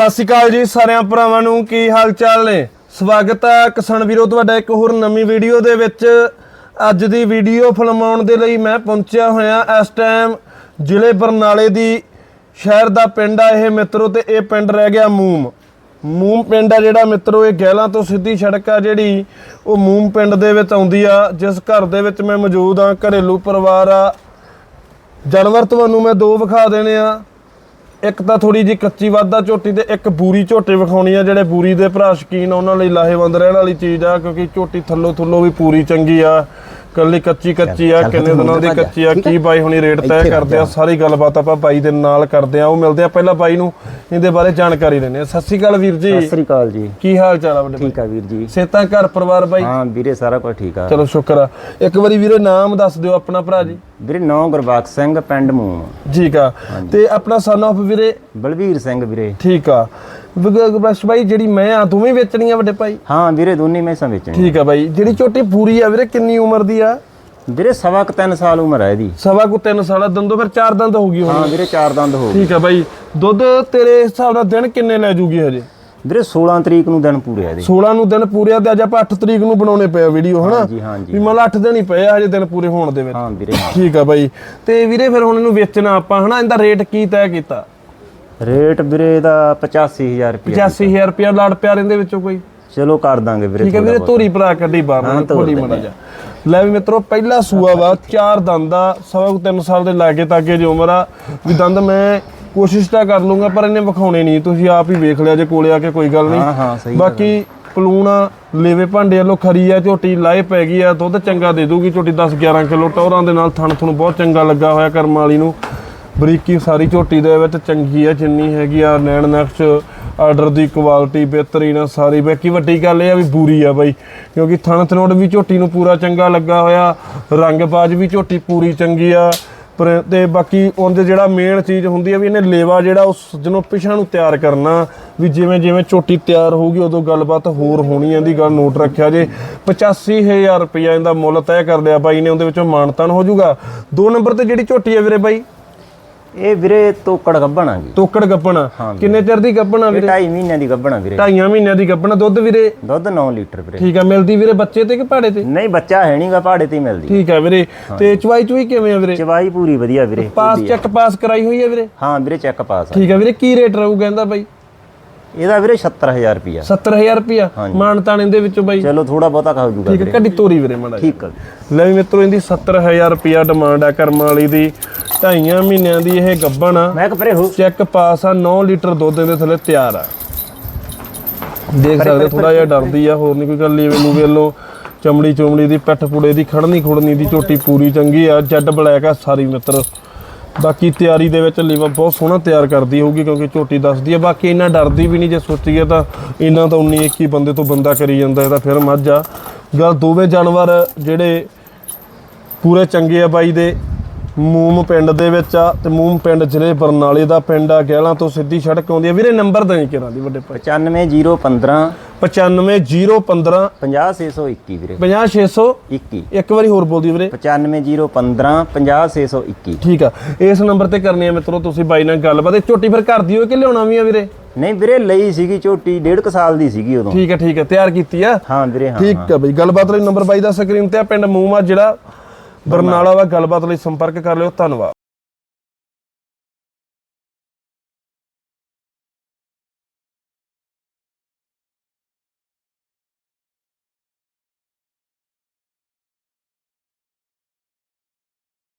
ਸਤਿ ਸ਼੍ਰੀ ਅਕਾਲ ਜੀ ਸਾਰਿਆਂ ਭਰਾਵਾਂ ਨੂੰ, ਕੀ ਹਾਲ ਚਾਲ ਨੇ? ਸਵਾਗਤ ਹੈ ਕਿਸਾਨ ਵੀਰੋ, ਤੁਹਾਡਾ ਇੱਕ ਹੋਰ ਨਵੀਂ ਵੀਡੀਓ ਦੇ ਵਿੱਚ। ਅੱਜ ਦੀ ਵੀਡੀਓ ਫਿਲਮਾਉਣ ਦੇ ਲਈ ਮੈਂ ਪਹੁੰਚਿਆ ਹੋਇਆ ਇਸ ਟਾਈਮ ਜ਼ਿਲ੍ਹੇ ਬਰਨਾਲੇ ਦੀ, ਸ਼ਹਿਰ ਦਾ ਪਿੰਡ ਆ ਇਹ ਮਿੱਤਰੋ ਤੇ ਇਹ ਪਿੰਡ ਰਹਿ ਗਿਆ ਮੂਮ। ਮੂਮ ਪਿੰਡ ਆ ਜਿਹੜਾ ਮਿੱਤਰੋ, ਇਹ ਗਹਿਲਾਂ ਤੋਂ ਸਿੱਧੀ ਸੜਕ ਆ ਜਿਹੜੀ, ਉਹ ਮੂਮ ਪਿੰਡ ਦੇ ਵਿੱਚ ਆਉਂਦੀ ਆ, ਜਿਸ ਘਰ ਦੇ ਵਿੱਚ ਮੈਂ ਮੌਜੂਦ ਆ, ਘਰੇਲੂ ਪਰਿਵਾਰ ਆ। ਜਾਨਵਰ ਤੁਹਾਨੂੰ ਮੈਂ ਦੋ ਵਿਖਾ ਦੇਣੇ ਆ। ਇੱਕ ਤਾਂ ਥੋੜੀ ਜੀ ਕੱਚੀ ਵਾਧਾ ਝੋਟੀ ਤੇ ਇੱਕ ਬੂਰੀ ਝੋਟੀ ਵਿਖਾਉਣੀ ਆ, ਜਿਹੜੇ ਬੂਰੀ ਦੇ ਭਰਾ ਸ਼ਕੀਨ ਉਹਨਾਂ ਲਈ ਲਾਹੇਵੰਦ ਰਹਿਣ ਵਾਲੀ ਚੀਜ਼ ਆ, ਕਿਉਂਕਿ ਝੋਟੀ ਥੱਲੋ ਥੱਲੋ ਵੀ ਪੂਰੀ ਚੰਗੀ ਆ। ਕੱਲੀ ਕੱਚੀ ਕੱਚੀ ਆ ਕਿੰਨੇ ਦਿਨਾਂ ਦੀ ਕੱਚੀ ਆ ਕੀ ਬਾਈ ਹੁਣੀ ਰੇਟ ਤੈਅ ਕਰਦੇ ਆ ਸਾਰੀ ਗੱਲਬਾਤ ਆਪਾਂ ਬਾਈ ਦੇ ਨਾਲ ਕਰਦੇ ਆ ਉਹ ਮਿਲਦੇ ਆ ਪਹਿਲਾਂ ਬਾਈ ਨੂੰ ਇਹਦੇ ਬਾਰੇ ਜਾਣਕਾਰੀ ਦਿੰਦੇ ਆ। ਸਤਿ ਸ਼੍ਰੀ ਅਕਾਲ ਵੀਰ ਜੀ। ਸਤਿ ਸ੍ਰੀ ਅਕਾਲ ਜੀ। ਕੀ ਹਾਲ ਚਾਲ ਆ ਵੱਡੇ ਠੀਕ ਆ ਵੀਰ ਜੀ। ਸੇਤਾ ਘਰ ਪਰਿਵਾਰ ਬਾਈ? ਹਾਂ ਵੀਰੇ ਸਾਰਾ ਕੁਝ ਠੀਕ ਆ। ਚਲੋ ਸ਼ੁਕਰ ਆ। ਇੱਕ ਵਾਰੀ ਵੀਰੇ ਨਾਮ ਦੱਸ ਦਿਓ ਆਪਣਾ ਭਰਾ ਜੀ। ਵੀਰੇ ਨੌ ਗੁਰਬਖਸ਼ ਸਿੰਘ ਪਿੰਡ ਮੂਮ ਠੀਕ ਆ। ਤੇ ਆਪਣਾ ਸਨ ਆਫ ਵੀਰੇ? ਬਲਵੀਰ ਸਿੰਘ ਵੀਰੇ। ਠੀਕ ਆ। ਬਸ ਬਾਈ ਜਿਹੜੀ ਮੈਂ ਆ ਤੂੰ ਵੀ ਵੇਚਣੀ ਆ ਵੱਡੇ ਭਾਈ? ਹਾਂ ਵੀਰੇ ਦੋਨੇ ਮੈਸਾਂ ਵੇਚਣੀ। ਠੀਕ ਆ ਬਾਈ। ਜਿਹੜੀ ਝੋਟੀ ਪੂਰੀ ਆ ਵੀਰੇ ਕਿੰਨੀ ਉਮਰ ਦੀ ਆ? ਵੀਰੇ ਸਵਾ ਕੁ ਤਿੰਨ ਸਾਲ ਉਮਰ ਹੈ ਇਹਦੀ। ਸਵਾ ਕੋ 3 ਸਾਲਾ ਦੰਦੋਂ ਫਿਰ 4 ਦੰਦ ਹੋ ਗਈ ਹੁਣ। ਹਾਂ ਵੀਰੇ ਚਾਰ ਦੰਦ ਹੋ ਗਏ। ਠੀਕ ਆ ਬਾਈ। ਦੁੱਧ ਤੇਰੇ ਹਿਸਾਬ ਨਾਲ ਦਿਨ ਕਿੰਨੇ ਲੈ ਜੂਗੀ ਹਜੇ? ਵੀਰੇ 16 ਤਰੀਕ ਨੂੰ ਦਿਨ ਪੂਰੇ ਆ ਇਹਦੇ। 16 ਨੂੰ ਦਿਨ ਪੂਰੇ ਆ ਤੇ ਅੱਜ ਆਪਾਂ 8 ਤਰੀਕ ਨੂੰ ਬਣਾਉਣੇ ਪਏ ਵੀਡੀਓ ਹਨਾ? ਵੀ ਮਤਲਬ 8 ਦਿਨ ਹੀ ਪਏ ਆ ਹਜੇ ਦਿਨ ਪੂਰੇ ਹੋਣ ਦੇ ਵਿੱਚ। ਹਾਂ ਵੀਰੇ। ਠੀਕ ਆ ਬਾਈ। ਤੇ ਵੀਰੇ ਫਿਰ ਹੁਣ ਇਹਨੂੰ ਵੇਚਣਾ ਆਪਾਂ ਹਨਾ? ਇਹਦਾ ਰੇਟ ਕੀ ਤੈਅ ਕੀਤਾ? ਰੇਟ ਵੀਰੇ ਦਾ 85000 ਰੁਪਏ 85000 ਰੁਪਇਆ ਲੜ ਪਿਆ ਰਹਿੰਦੇ ਵਿੱਚੋਂ ਕੋਈ? ਚਲੋ ਕਰ ਦਾਂਗੇ ਵੀਰੇ ਠੀਕ ਹੈ ਵੀਰੇ ਧੋਰੀ ਭਰਾ ਕੱਢੀ ਬਾਹਰ ਥੋੜੀ ਮੜਾ ਜਾ ਲੈ ਵੀ ਮਿੱਤਰੋ ਪਹਿਲਾ ਸੂਆ ਵਾ ਚਾਰ ਦੰਦ ਦਾ ਸਵਾ ਕੁ ਤਿੰਨ ਸਾਲ ਦੇ ਲਾਗੇ ਤਾਗੇ ਦੀ ਉਮਰ ਆ। ਵੀ ਦੰਦ ਮੈਂ ਕੋਸ਼ਿਸ਼ ਤਾਂ ਕਰ ਲੂੰਗਾ ਪਰ ਇਹਨੇ ਵਿਖਾਉਣੇ ਨਹੀਂ। ਤੁਸੀਂ ਆਪ ਹੀ ਵੇਖ ਲਿਆ ਜੇ ਕੋਲੇ ਆ ਕੇ ਕੋਈ ਗੱਲ ਹਾਂ ਨਹੀਂ। ਹਾਂ ਸਹੀ ਬਾਕੀ ਪਲੂਣਾ ਲੇਵੇ ਭਾਂਡੇ ਵੱਲੋਂ ਖਰੀ ਆ ਝੋਟੀ ਲਾਏ ਪੈ ਗਈ ਆ ਦੁੱਧ ਚੰਗਾ ਦੇ ਦੂਗੀ ਝੋਟੀ 10 11 ਕਿਲੋ ਟੌਰਾਂ ਦੇ ਨਾਲ ਥਣ ਥਣ ਬਹੁਤ ਚੰਗਾ ਲੱਗਾ ਹੋਇਆ ਕਰਮ ਵਾਲੀ ਨੂੰ। ਬਰੀਕੀ ਸਾਰੀ ਝੋਟੀ ਦੇ ਵਿੱਚ ਚੰਗੀ ਆ ਜਿੰਨੀ ਹੈਗੀ ਆ ਨੈਣ ਨਕਸ਼ ਆਰਡਰ ਦੀ ਕੁਆਲਿਟੀ ਬਿਹਤਰੀਨ ਆ ਸਾਰੀ। ਬਾਕੀ ਵੱਡੀ ਗੱਲ ਇਹ ਆ ਵੀ ਬੂਰੀ ਆ ਬਾਈ, ਕਿਉਂਕਿ ਥਣ ਥਨੋੜ ਵੀ ਝੋਟੀ ਨੂੰ ਪੂਰਾ ਚੰਗਾ ਲੱਗਾ ਹੋਇਆ, ਰੰਗਬਾਜ਼ ਵੀ ਝੋਟੀ ਪੂਰੀ ਚੰਗੀ ਆ, ਪਰ ਤੇ ਬਾਕੀ ਉਹਦੇ ਜਿਹੜਾ ਮੇਨ ਚੀਜ਼ ਹੁੰਦੀ ਆ ਵੀ ਇਹਨੇ ਲੇਵਾ ਜਿਹੜਾ ਉਸ ਜਿਹਨੂੰ ਪਿਛਾਂ ਨੂੰ ਤਿਆਰ ਕਰਨਾ, ਵੀ ਜਿਵੇਂ ਜਿਵੇਂ ਝੋਟੀ ਤਿਆਰ ਹੋਊਗੀ ਉਦੋਂ ਗੱਲਬਾਤ ਹੋਰ ਹੋਣੀ ਆ ਗੱਲ ਨੋਟ ਰੱਖਿਆ ਜੇ। 85000 ਰੁਪਇਆ ਇਹਦਾ ਮੁੱਲ ਤੈਅ ਕਰ ਲਿਆ ਬਾਈ ਨੇ, ਉਹਦੇ ਵਿੱਚੋਂ ਮਾਨਤਾਨ ਹੋ ਜਾਊਗਾ। ਦੋ ਨੰਬਰ ਤੇ ਜਿਹੜੀ ਝੋਟੀ ਆ ਵੀਰੇ ਬਾਈ ਇਹ ਵੀਰੇ ਤੋਕੜ ਗੱਭਣਾਗੀ ਤੋਕੜ ਗੱਪਣਾ ਕਿੰਨੇ ਚਿਰ ਦੀ ਇਹ ਵੀਰੇ? 2.5 ਮਹੀਨਿਆਂ ਦੀ ਗੱਭਣਾ ਵੀਰੇ। ਢਾਈਆਂ ਮਹੀਨਿਆਂ ਦੀ ਗੱਪਣਾ ਦੁੱਧ ਵੀਰੇ? ਦੁੱਧ 9 ਲੀਟਰ ਵੀਰੇ। ਠੀਕ ਆ ਮਿਲਦੀ ਵੀਰੇ ਬੱਚੇ ਤੇ ਕਿ ਭਾੜੇ ਤੇ? ਨਹੀਂ ਬੱਚਾ ਹੈ ਨਹੀਂਗਾ ਪਹਾੜੇ ਤੇ ਮਿਲਦੀ। ਠੀਕ ਆ ਵੀਰੇ। ਤੇ ਚਵਾਈ ਚੁਈ ਕਿਵੇਂ ਆ ਵੀਰੇ? ਚਵਾਈ ਪੂਰੀ ਵਧੀਆ ਵੀਰੇ ਪਾਸ ਚੈੱਕ ਪਾਸ ਕਰਾਈ ਹੋਈ ਆ ਵੀਰੇ? ਹਾਂ ਵੀਰੇ ਚੈੱਕ ਪਾਸ ਠੀਕ ਆ ਵੀਰੇ ਕੀ ਰੇਟ ਰਹੂ ਕਹਿੰਦਾ ਬਾਈ? ਇਹਦਾ ਵੀਰੇ 77000 ਰੁਪਿਆ 70000 ਰੁਪਿਆ ਮਾਨਤਾਨ ਇਹਦੇ ਵਿੱਚੋਂ ਬਾਈ? ਚਲੋ ਥੋੜਾ ਬਹੁਤਾ ਖਾਓ ਜੂਗਾ ਠੀਕ ਹੈ ਕੱਢੀ ਤੋਰੀ ਵੀਰੇ ਮਾੜਾ। ਠੀਕ ਆ ਲੈ ਵੀ ਮਿੱਤਰੋ ਇਹਦੀ 70000 ਰੁਪਿਆ ਡਿਮਾਂਡ ਆ ਕਰਮ ਵਾਲੀ ਦੀ। ਢਾਈਆਂ ਮਹੀਨਿਆਂ ਦੀ ਇਹ ਗੱਬਣ ਆ। ਮੈਂ ਕਿ ਪਰੇ ਹੋ ਚੈੱਕ ਪਾਸ ਆ 9 ਲੀਟਰ ਦੁੱਧ ਇਹਦੇ ਥੱਲੇ ਤਿਆਰ ਆ। ਦੇਖ ਸਕਦੇ ਥੋੜਾ ਜਿਹਾ ਡਰਦੀ ਆ ਹੋਰ ਨਹੀਂ ਕੋਈ ਗੱਲ ਲੀਵੇ ਨੂੰ ਵੇਲੋ ਚਮੜੀ ਚੋਮੜੀ ਦੀ ਪਿੱਠ ਪੁੜੇ ਦੀ ਖੜਨੀ ਖੁੜਨੀ ਦੀ ਝੋਟੀ ਪੂਰੀ ਚੰਗੀ ਆ ਜੈਡ ਬਲੈਕ ਆ ਸਾਰੀ ਮਿੱਤਰ। ਬਾਕੀ ਤਿਆਰੀ ਦੇ ਵਿੱਚ ਲੀਵਾ ਬਹੁਤ ਸੋਹਣਾ ਤਿਆਰ ਕਰਦੀ ਹੋਊਗੀ ਕਿਉਂਕਿ ਝੋਟੀ ਦੱਸਦੀ ਹੈ ਬਾਕੀ ਇਹਨਾਂ ਡਰਦੀ ਵੀ ਨਹੀਂ ਜੇ ਸੋਚੀਏ ਤਾਂ ਇਹਨਾਂ ਤਾਂ 19 21 ਬੰਦੇ ਤੋਂ ਬੰਦਾ ਕਰੀ ਜਾਂਦਾ ਇਹਦਾ ਫਿਰ ਮੱਝ ਆ। ਗੱਲ ਦੋਵੇਂ ਜਾਨਵਰ ਜਿਹੜੇ ਪੂਰੇ ਚੰਗੇ ਆ ਬਾਈ ਦੇ ਮੂਮ ਪਿੰਡ ਦੇ ਵਿੱਚ ਆ ਤੇ ਮੂਮ ਪਿੰਡ ਜ਼ਿਲ੍ਹੇ ਬਰਨਾਲੇ ਦਾ ਪਿੰਡ ਆ ਗਹਿਲਾਂ ਤੋਂ ਸਿੱਧੀ ਸੜਕ ਆਉਂਦੀ ਆ। ਵੀਰੇ ਨੰਬਰ ਦੇਈ ਕਿਰਾਂ ਦੀ ਵੱਡੇ ਭਾਈ? 95015 95015 50621 ਵੀਰੇ। 50621 21 ਇੱਕ। ਵਾਰੀ ਹੋਰ ਬੋਲ ਦਿਓ ਵੀਰੇ। 95015 50621 ਠੀਕ ਆ। ਇਸ ਨੰਬਰ ਤੇ ਕਰਨੀ ਆ ਮਿੱਤਰੋ ਤੁਸੀਂ ਬਾਈ ਨਾਲ ਗੱਲਬਾਤ। ਇਹ ਝੋਟੀ ਫਿਰ ਘਰ ਦੀ ਹੋਏ ਕਿ ਲਿਆਉਣਾ ਵੀ ਆ ਵੀਰੇ? ਨਹੀਂ ਵੀਰੇ ਲਈ ਸੀਗੀ ਝੋਟੀ ਡੇਢ ਕੁ ਸਾਲ ਦੀ ਸੀਗੀ ਉਦੋਂ। ਠੀਕ ਆ ਠੀਕ ਆ। ਤਿਆਰ ਕੀਤੀ ਆ? ਹਾਂ ਵੀਰੇ ਹਾਂ ਠੀਕ ਆ ਬਈ। ਗੱਲਬਾਤ ਲਈ ਨੰਬਰ ਬਾਈ ਦਾ ਸਕਰੀਨ ਤੇ ਆ। ਪਿੰਡ ਮੂਮਾ ਜਿਹੜਾ ਬਰਨਾਲਾ ਵਾ ਗੱਲਬਾਤ ਲਈ ਸੰਪਰਕ ਕਰ ਲਿਓ ਧੰਨਵਾਦ।